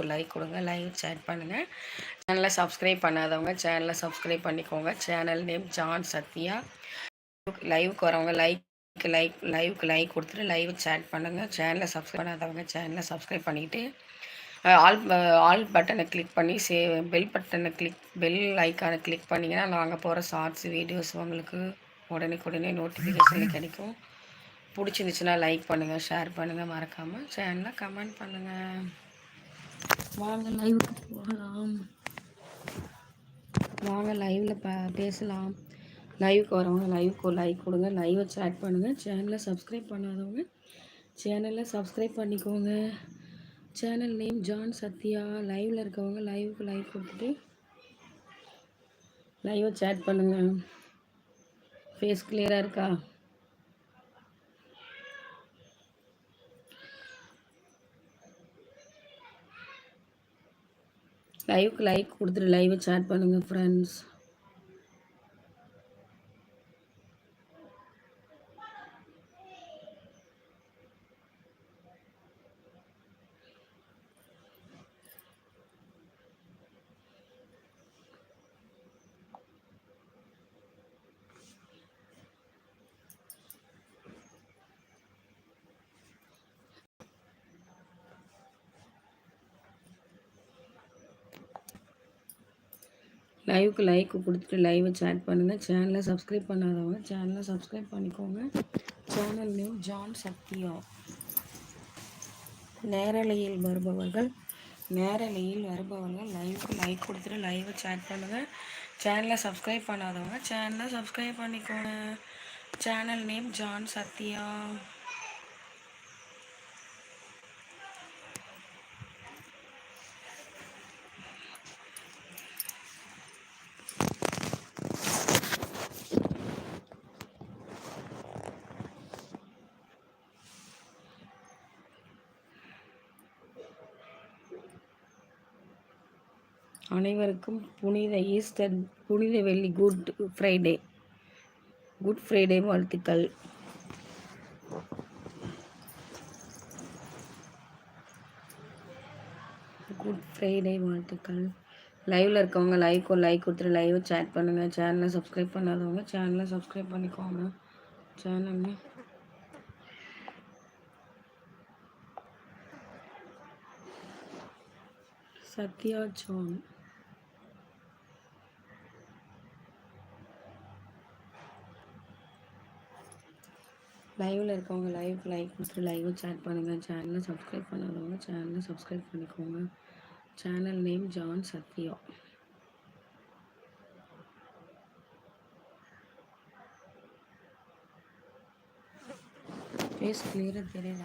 ஒரு லைக் கொடுங்க live chat பண்ணுங்கள் சேனலை சப்ஸ்கிரைப் பண்ணாதவங்க சேனலை சப்ஸ்கிரைப் பண்ணிக்கோங்க. சேனல் நேம் ஜான் சத்யா லைவுக்கு வரவங்க லைக் லைக் லைவுக்கு லைக் கொடுத்துட்டு லைவ் சேட் பண்ணுங்கள் சேனலை சப்ஸ்கிரைப் பண்ணாதவங்க சேனலை சப்ஸ்கிரைப் பண்ணிவிட்டு ஆல் ஆல் பட்டனை கிளிக் பண்ணி சே பெல் பட்டனை கிளிக் பெல் ஐக்கானை கிளிக் பண்ணிங்கன்னா நாங்கள் போகிற ஷார்ட்ஸ் வீடியோஸ் உங்களுக்கு உடனே நோட்டிஃபிகேஷனில் நோட்டிஃபிகேஷன் கிடைக்கும். பிடிச்சிருந்துச்சுன்னா லைக் பண்ணுங்கள் ஷேர் பண்ணுங்கள் மறக்காமல் சேனலில் கமெண்ட் பண்ணுங்கள் வாங்க லைவுக்கு போகலாம். வாங்க லைவில் ப பேசலாம். லைவுக்கு வரவங்க லைவுக்கு லைக் கொடுங்க. லைவை சேட் பண்ணுங்கள் சேனலை சப்ஸ்கிரைப் பண்ணாதவங்க சேனலை சப்ஸ்கிரைப் பண்ணிக்கோங்க. சேனல் நேம் ஜான் சத்யா லைவில் இருக்கவங்க லைவுக்கு லைக் கொடுத்துட்டு லைவை சேட் பண்ணுங்கள் ஃபேஸ் கிளியராக இருக்கா? லைவுக்கு லைக் கொடுத்துட்டு லைவை சேட் பண்ணுங்கள் ஃப்ரெண்ட்ஸ் லைவுக்கு லைக் கொடுத்துட்டு லைவை சேட் பண்ணுங்கள் சேனலை சப்ஸ்கிரைப் பண்ணாதவங்க சேனலை சப்ஸ்கிரைப் பண்ணிக்கோங்க. சேனல் நேம் ஜான் சத்யா நேரலையில் வருபவர்கள் நேரலையில் வருபவர்கள் லைவுக்கு லைக் கொடுத்துட்டு லைவை சேட் பண்ணுங்கள் சேனலை சப்ஸ்கிரைப் பண்ணாதவங்க சேனலை சப்ஸ்கிரைப் பண்ணிக்கோங்க. சேனல் நேம் ஜான் சத்யா அனைவருக்கும் புனித ஈஸ்டர் புனித வெள்ளி குட் ஃப்ரைடே. குட் ஃப்ரைடே வாழ்த்துக்கள். குட் ஃப்ரைடே வாழ்த்துக்கள். லைவில் இருக்கவங்க லைக் ஒரு லைக் கொடுத்துட்டு லைவ் சேட் பண்ணுங்கள் சேனலை சப்ஸ்கிரைப் பண்ணாதவங்க சேனலை சப்ஸ்கிரைப் பண்ணிக்கோங்க. Channel Sathya zone. லைவில் இருக்கவங்க லைவ் லைக் கொடுத்துட்டு லைவும் சேட் பண்ணுங்கள் சேனலை சப்ஸ்கிரைப் பண்ணாதவங்க சேனலை சப்ஸ்கிரைப் பண்ணிக்கோங்க. Channel name John Sathya face கிளியராக தெரியல.